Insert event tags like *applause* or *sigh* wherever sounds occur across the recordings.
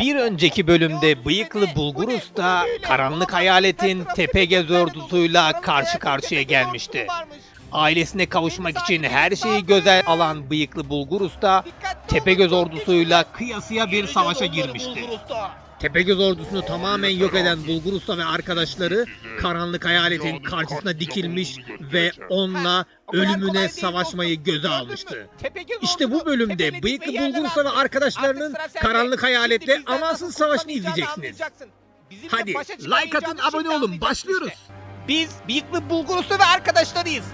Bir önceki bölümde bıyıklı Bulgur Usta, karanlık hayaletin Tepegöz ordusuyla karşı karşıya gelmişti. Ailesine kavuşmak için her şeyi göze alan bıyıklı Bulgur Usta, Tepegöz ordusuyla kıyasıya bir savaşa girmişti. Tepegöz ordusunu tamamen yok eden Bulgur Usta ve arkadaşları karanlık hayaletin karşısına dikilmiş ve onunla ölümüne savaşmayı göze almıştı. İşte bu bölümde bıyıklı Bulgur Usta ve arkadaşlarının karanlık hayaletle amansız savaşını izleyeceksiniz. Hadi like atın abone olun başlıyoruz. Biz bıyıklı Bulgur Usta ve arkadaşlarıyız.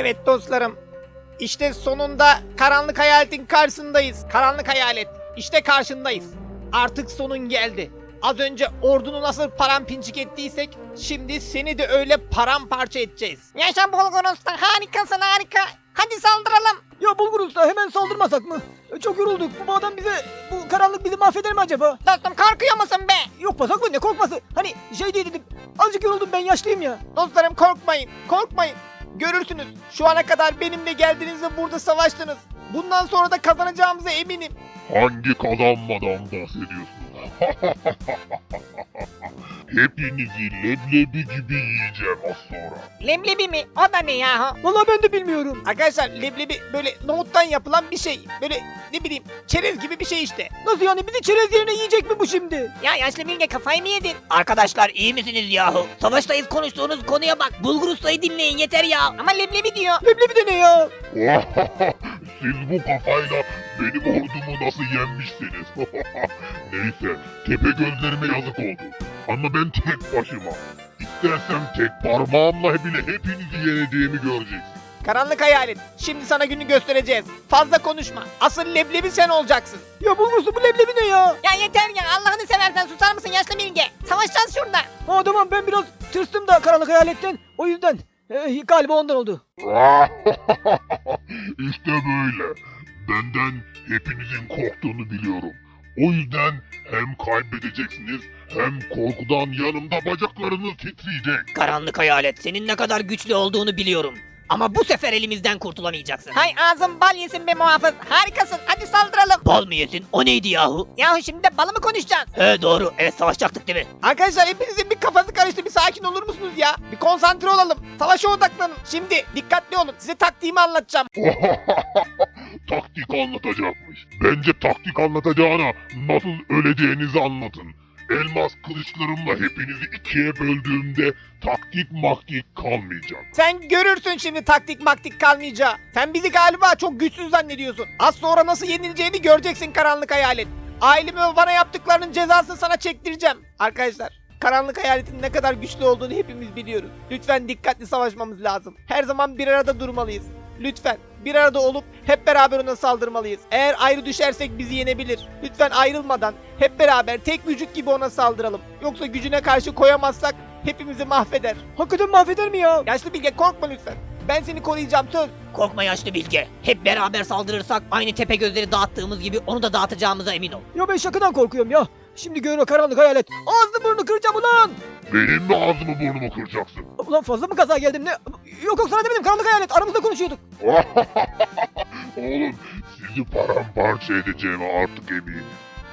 Evet dostlarım. İşte sonunda karanlık hayaletin karşısındayız. Karanlık hayalet. İşte karşındayız. Artık sonun geldi. Az önce ordunu nasıl paramparçık ettiysek şimdi seni de öyle paramparça edeceğiz. Yaşa Bulgur Usta harikasın harika. Hadi saldıralım. Ya Bulgur Usta hemen saldırmasak mı? E, Çok yorulduk. Bu adam bize, bu karanlık bizi mahveder mi acaba? Dostum korkuyor musun be? Yok be sakın ne korkması. Hani şey diye dedim. Azıcık yoruldum ben yaşlıyım ya. Dostlarım korkmayın. Korkmayın. Görürsünüz. Şu ana kadar benimle geldiniz ve burada savaştınız. Bundan sonra da kazanacağımıza eminim. Hangi kazanmadan bahsediyorsun? *laughs* Hepinizi leblebi gibi yiyeceğim az sonra. Leblebi mi? O da ne yahu? Vallahi ben de bilmiyorum. Arkadaşlar leblebi böyle nohuttan yapılan bir şey. Böyle ne bileyim çerez gibi bir şey işte. Nasıl yani bizi çerez yerine yiyecek mi bu şimdi? Ya yaşlı bilge kafayı mı yedin? Arkadaşlar iyi misiniz yahu? Savaştayız konuştuğunuz konuya bak. Bulgur Usta'yı dinleyin yeter ya. Ama leblebi diyor. Leblebi de ne ya? *laughs* Siz bu kafayla benim ordumu nasıl yenmişsiniz? *laughs* Neyse, tepe gözlerime yazık oldu. Ama ben tek başıma. İstersem tek parmağımla bile hepinizi yeneceğimi göreceksin. Karanlık hayalet. Şimdi sana günü göstereceğiz. Fazla konuşma. Asıl leblebi sen olacaksın. Ya Bulgur Usta bu leblebi ne ya? Ya yeter ya Allah'ını seversen susar mısın yaşlı bilge? Savaşacağız şurada. Ha tamam ben biraz tırstım da karanlık hayaletten. O yüzden e, galiba ondan oldu. *laughs* işte böyle. Benden hepinizin korktuğunu biliyorum. O yüzden hem kaybedeceksiniz hem korkudan yanımda bacaklarınız titreyecek. Karanlık hayalet senin ne kadar güçlü olduğunu biliyorum. Ama bu sefer elimizden kurtulamayacaksın. Hay ağzın bal yesin be muhafız. Harikasın. Hadi saldıralım. Bal mı yesin? O neydi yahu? Yahu şimdi de balı mı konuşacağız? He doğru. Evet savaşacaktık değil mi? Arkadaşlar hepinizin bir kafası karıştı. Bir sakin olur musunuz ya? Bir konsantre olalım. Savaşa odaklanın. Şimdi dikkatli olun. Size taktiğimi anlatacağım. *laughs* taktik anlatacakmış. Bence taktik anlatacağına nasıl öleceğinizi anlatın. Elmas kılıçlarımla hepinizi ikiye böldüğümde taktik maktik kalmayacak. Sen görürsün şimdi taktik maktik kalmayacağı. Sen bizi galiba çok güçsüz zannediyorsun. Az sonra nasıl yenileceğini göreceksin karanlık hayalet. Aileme bana yaptıklarının cezasını sana çektireceğim. Arkadaşlar karanlık hayaletin ne kadar güçlü olduğunu hepimiz biliyoruz. Lütfen dikkatli savaşmamız lazım. Her zaman bir arada durmalıyız. Lütfen bir arada olup hep beraber ona saldırmalıyız. Eğer ayrı düşersek bizi yenebilir. Lütfen ayrılmadan hep beraber tek vücut gibi ona saldıralım. Yoksa gücüne karşı koyamazsak hepimizi mahveder. Hakikaten mahveder mi ya? Yaşlı bilge korkma lütfen. Ben seni koruyacağım söz. Korkma yaşlı bilge. Hep beraber saldırırsak aynı tepe gözleri dağıttığımız gibi onu da dağıtacağımıza emin ol. Ya ben şakadan korkuyorum ya. Şimdi o karanlık hayalet. Ağzını burnunu kıracağım ulan. Benim mi ağzımı burnumu kıracaksın? Ulan fazla mı kaza geldim ne? Yok yok sana demedim karanlık hayalet aramızda konuşuyorduk. *laughs* Oğlum sizi paramparça edeceğime artık eminim.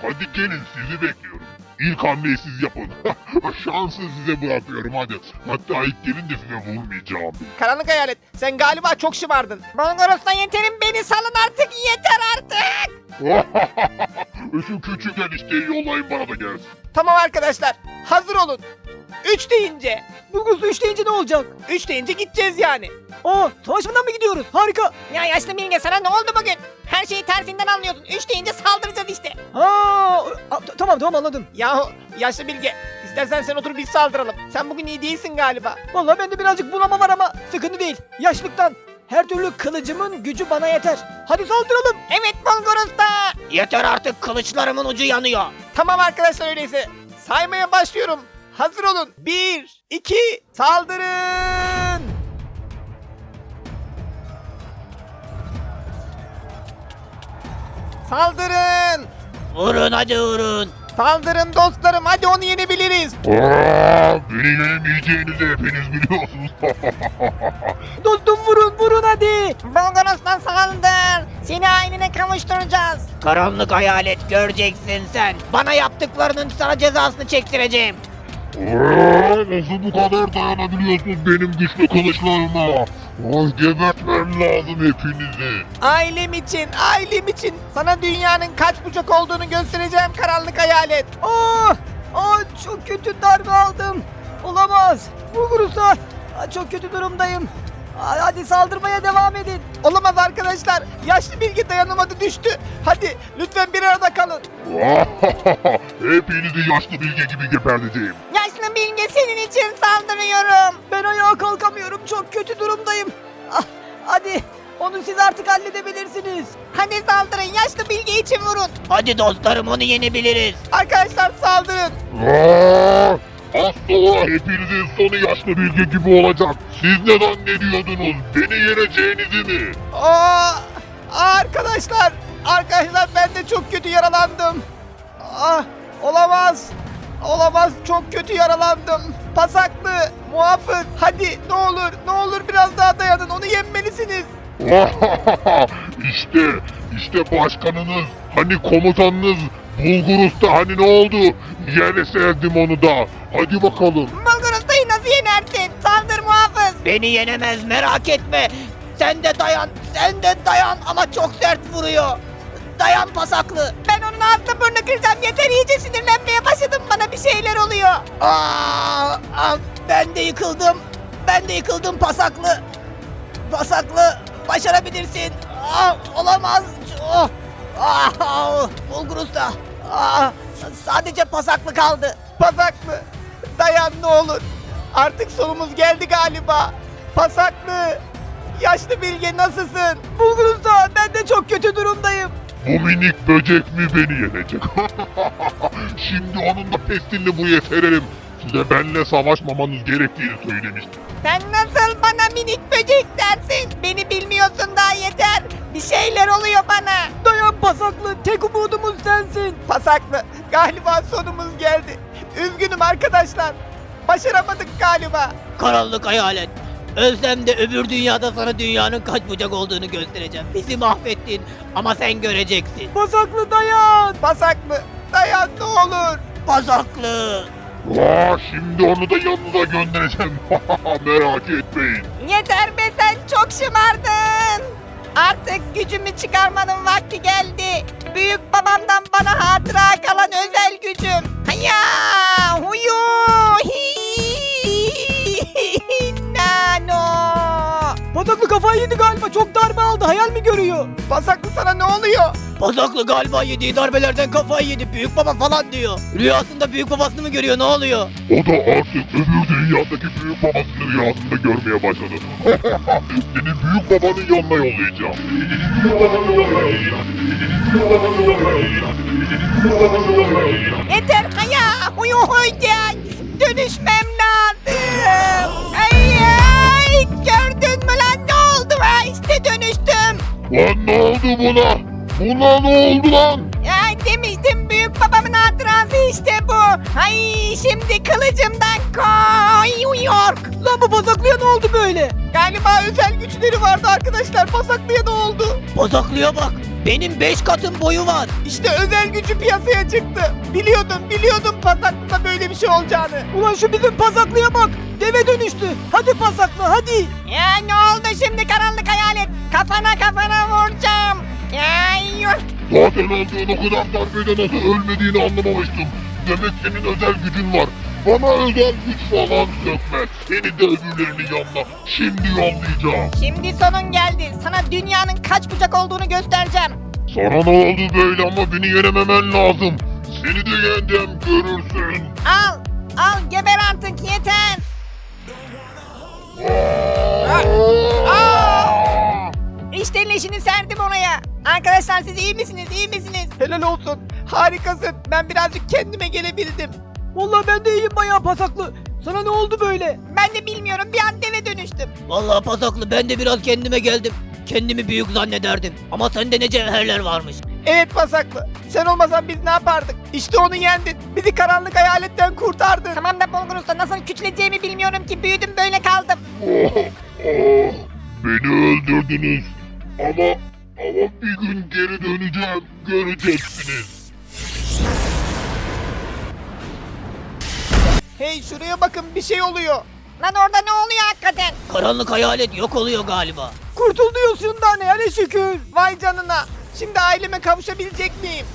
Hadi gelin sizi bekliyorum. İlk hamleyi siz yapın. *laughs* Şansı size bırakıyorum hadi. Hatta ilk gelin de size vurmayacağım. Karanlık hayalet sen galiba çok şımardın. Bulguros'tan yeterim beni salın artık yeter artık. *laughs* Şu küçük enişteyi yollayın bana da gelsin. Tamam arkadaşlar hazır olun. 3 deyince. Bulgur Usta üç deyince ne olacak? 3 deyince gideceğiz yani. Aa savaşmadan mı gidiyoruz? Harika. Ya yaşlı bilge sana ne oldu bugün? Her şeyi tersinden anlıyorsun. Üç deyince saldıracağız işte. Ha, a- t- tamam tamam anladım. Yahu yaşlı bilge istersen sen otur biz saldıralım. Sen bugün iyi değilsin galiba. Vallahi bende birazcık bulama var ama sıkıntı değil. Yaşlıktan her türlü kılıcımın gücü bana yeter. Hadi saldıralım. Evet Bulguros'ta. Yeter artık kılıçlarımın ucu yanıyor. Tamam arkadaşlar öyleyse. Saymaya başlıyorum. Hazır olun. 1, 2, saldırın. Saldırın. Vurun hadi vurun. Saldırın dostlarım hadi onu yenebiliriz. Aa, beni yenemeyeceğinizi hepiniz biliyorsunuz. *laughs* Dostum vurun vurun hadi. Bulgurus'tan saldır. Seni ailene kavuşturacağız. Karanlık hayalet göreceksin sen. Bana yaptıklarının sana cezasını çektireceğim. Nasıl bu kadar dayanabiliyorsunuz benim güçlü kılıçlarıma? Ay gebertmem lazım hepinizi. Ailem için, ailem için sana dünyanın kaç bucak olduğunu göstereceğim karanlık hayalet. Oh, oh çok kötü darbe aldım. Olamaz. Bulgurus'a çok kötü durumdayım. Hadi saldırmaya devam edin. Olamaz arkadaşlar. Yaşlı bilgi dayanamadı düştü. Hadi lütfen bir arada kalın. *laughs* Hepinizi yaşlı bilge gibi geberteceğim. Yaşlı Bilge senin için saldırıyorum. Ben ayağa kalkamıyorum. Çok kötü durumdayım. Ah, hadi onu siz artık halledebilirsiniz. Hadi saldırın yaşlı Bilge için vurun. Hadi dostlarım onu yenebiliriz. Arkadaşlar saldırın. Az sonra hepinizin sonu yaşlı bilge gibi olacak. Siz ne zannediyordunuz? Beni yeneceğinizi mi? Aa, arkadaşlar, arkadaşlar ben de çok kötü yaralandım. Ah, olamaz. Olamaz, çok kötü yaralandım. Pasaklı, muhafız, hadi ne olur, ne olur biraz daha dayanın, onu yenmelisiniz. *laughs* işte, işte başkanınız, hani komutanınız, Bulgur Usta hani ne oldu? Yere serdim onu da. Hadi bakalım. Bulgur Usta'yı nasıl yenersin? Saldır muhafız. Beni yenemez merak etme. Sen de dayan, sen de dayan ama çok sert vuruyor. Dayan pasaklı. Ben onun ağzını burnunu kıracağım. Yeter iyice sinirlenmeye başladım. Bana bir şeyler oluyor. Aa, aa, ben de yıkıldım. Ben de yıkıldım pasaklı. Pasaklı başarabilirsin. Aa, olamaz. Oh. Aa, Bulgur Usta. Aa, sadece pasaklı kaldı. Pasaklı, dayan ne olur. Artık sonumuz geldi galiba. Pasaklı, yaşlı bilge nasılsın? Bulgur Usta, ben de çok kötü durumdayım. Bu minik böcek mi beni yenecek? *laughs* Şimdi onun da pestilini buraya sererim. Size benle savaşmamanız gerektiğini söylemiştim. Sen nasıl bana minik böcek dersin? Beni bilmiyorsun daha yeter. Bir şeyler oluyor bana. Dayan pasaklı, tek umudumuz sensin. Pasaklı, galiba sonumuz geldi. Üzgünüm arkadaşlar. Başaramadık galiba. Karanlık hayalet. Ölsem de öbür dünyada sana dünyanın kaç bucak olduğunu göstereceğim. Bizi mahvettin ama sen göreceksin. Pasaklı dayan. Pasaklı, dayan ne olur. Pasaklı. Aa, şimdi onu da yanınıza göndereceğim. Merak etmeyin. Yeter be sen çok şımardın. Artık gücümü çıkarmanın vakti geldi. Büyük babamdan bana hatıra kalan özel gücüm. Haya huyu nano. Pasaklı kafayı yedi aldı. Hayal mi görüyor? Pasaklı sana ne oluyor? Pasaklı galiba yediği darbelerden kafayı yedi. Büyük baba falan diyor. Rüyasında büyük babasını mı görüyor ne oluyor? O da artık öbür dünyadaki büyük babasını rüyasında görmeye başladı. *laughs* Seni büyük babanın yanına yollayacağım. Yeter haya huyu huycan. Dönüşmem lazım. Ay Lan ne oldu buna? Buna ne oldu lan? Ay demiştim büyük babamın hatırası işte bu. Ay şimdi kılıcımdan koyuyor. Lan bu pasaklıya ne oldu böyle? Galiba özel güçleri vardı arkadaşlar. Pasaklıya ne oldu? Bozaklıya bak. Benim 5 katım boyu var. İşte özel gücü piyasaya çıktı. Biliyordum, biliyordum pasaklıda böyle bir şey olacağını. Ulan şu bizim pasaklıya bak. Deve dönüştü. Hadi pasaklı hadi. Ya ne oldu şimdi karanlık hayalet? Kafana kafana vuracağım. Ya yuh. Zaten aldığın o kadar darbede nasıl ölmediğini anlamamıştım. Demek senin özel gücün var. Bana özel güç falan sökmez. Seni de öbürlerinin yanına şimdi yollayacağım. Şimdi sonun geldi. Sana dünyanın kaç bucak olduğunu göstereceğim. Sana ne oldu böyle ama beni yenememen lazım. Seni de yendim görürsün. Al. Al geber artık yeter. Aa! İşte leşini serdim oraya. Arkadaşlar siz iyi misiniz? İyi misiniz? Helal olsun. Harikasın. Ben birazcık kendime gelebildim. Vallahi ben de iyiyim bayağı pasaklı. Sana ne oldu böyle? Ben de bilmiyorum bir an deve dönüştüm. Vallahi pasaklı ben de biraz kendime geldim. Kendimi büyük zannederdim. Ama sende ne cevherler varmış. Evet Pasaklı. Sen olmasan biz ne yapardık? İşte onu yendin. Bizi karanlık hayaletten kurtardın. Tamam da Bulgur Usta nasıl küçüleceğimi bilmiyorum ki büyüdüm böyle kaldım. Beni öldürdünüz. Ama ama bir gün geri döneceğim. Göreceksiniz. Hey şuraya bakın bir şey oluyor. Lan orada ne oluyor hakikaten? Karanlık hayalet yok oluyor galiba. Kurtuluyorsun da ne hele şükür. Vay canına. Şimdi aileme kavuşabilecek miyim?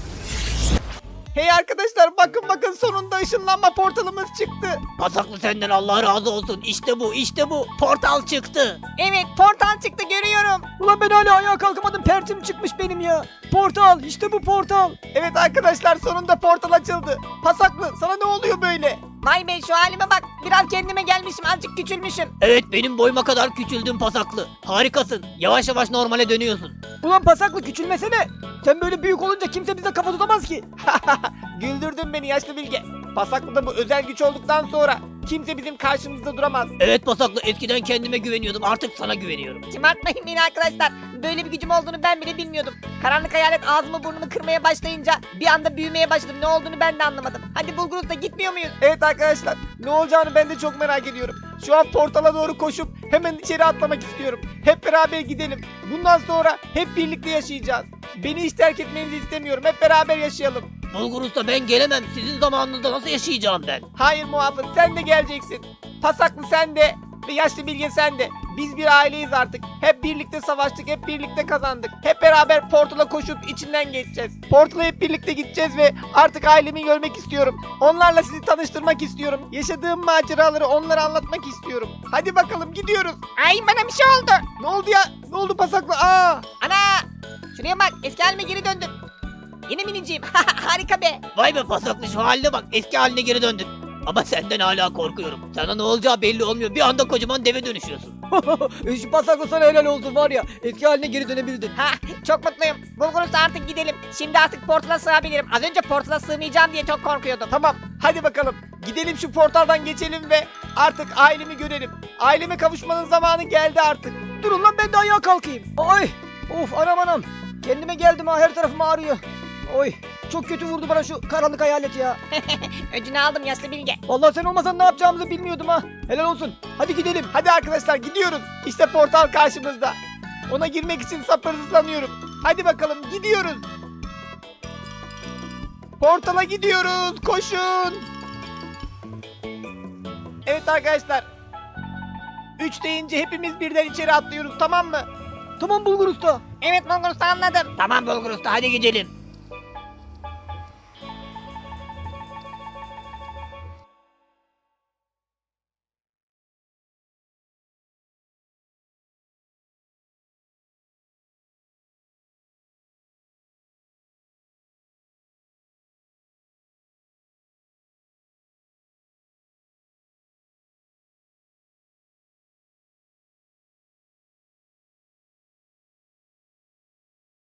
Hey arkadaşlar bakın bakın sonunda ışınlanma portalımız çıktı. Pasaklı senden Allah razı olsun. İşte bu, işte bu. Portal çıktı. Evet portal çıktı görüyorum. Ulan ben hala ayağa kalkamadım pertim çıkmış benim ya. Portal işte bu portal. Evet arkadaşlar sonunda portal açıldı. Pasaklı sana ne oluyor böyle? Vay be şu halime bak. Biraz kendime gelmişim azıcık küçülmüşüm. Evet benim boyuma kadar küçüldün pasaklı. Harikasın. Yavaş yavaş normale dönüyorsun. Ulan pasaklı küçülmesene. Sen böyle büyük olunca kimse bize kafa tutamaz ki. *laughs* Güldürdün beni yaşlı bilge. Pasaklı'da bu özel güç olduktan sonra kimse bizim karşımızda duramaz. Evet pasaklı eskiden kendime güveniyordum artık sana güveniyorum. Şımartmayın beni arkadaşlar. Böyle bir gücüm olduğunu ben bile bilmiyordum. Karanlık hayalet ağzımı burnumu kırmaya başlayınca bir anda büyümeye başladım. Ne olduğunu ben de anlamadım. Hadi Bulgur Usta gitmiyor muyuz? Evet arkadaşlar ne olacağını ben de çok merak ediyorum. Şu an portala doğru koşup hemen içeri atlamak istiyorum. Hep beraber gidelim. Bundan sonra hep birlikte yaşayacağız. Beni hiç terk etmenizi istemiyorum. Hep beraber yaşayalım. Bulgur Usta ben gelemem. Sizin zamanınızda nasıl yaşayacağım ben? Hayır muhafız sen de geleceksin. Pasaklı sen de ve yaşlı bilge sen de. Biz bir aileyiz artık. Hep birlikte savaştık, hep birlikte kazandık. Hep beraber portala koşup içinden geçeceğiz. Portala hep birlikte gideceğiz ve artık ailemi görmek istiyorum. Onlarla sizi tanıştırmak istiyorum. Yaşadığım maceraları onlara anlatmak istiyorum. Hadi bakalım gidiyoruz. Ay bana bir şey oldu. Ne oldu ya? Ne oldu Pasaklı? Aa! Ana! Şuraya bak eski halime geri döndüm. Yeni miniciyim. *laughs* Harika be. Vay be pasaklı şu haline bak. Eski haline geri döndün. Ama senden hala korkuyorum. Sana ne olacağı belli olmuyor. Bir anda kocaman deve dönüşüyorsun. *laughs* Şu Pasaklı sana helal olsun var ya. Eski haline geri dönebildin. Ha çok mutluyum. Bulgur Usta artık gidelim. Şimdi artık portala sığabilirim. Az önce portala sığmayacağım diye çok korkuyordum. Tamam hadi bakalım. Gidelim şu portaldan geçelim ve artık ailemi görelim. Aileme kavuşmanın zamanı geldi artık. Durun lan ben de ayağa kalkayım. Ay of anam anam. Kendime geldim ha her tarafım ağrıyor. Oy çok kötü vurdu bana şu karanlık hayalet ya. *laughs* Öcünü aldım yaşlı bilge. Vallahi sen olmasan ne yapacağımızı bilmiyordum ha. Helal olsun. Hadi gidelim. Hadi arkadaşlar gidiyoruz. İşte portal karşımızda. Ona girmek için sabırsızlanıyorum. Hadi bakalım gidiyoruz. Portala gidiyoruz. Koşun. Evet arkadaşlar. Üç deyince hepimiz birden içeri atlıyoruz tamam mı? Tamam Bulgur Usta. Evet Bulgur Usta anladım. Tamam Bulgur Usta hadi gidelim.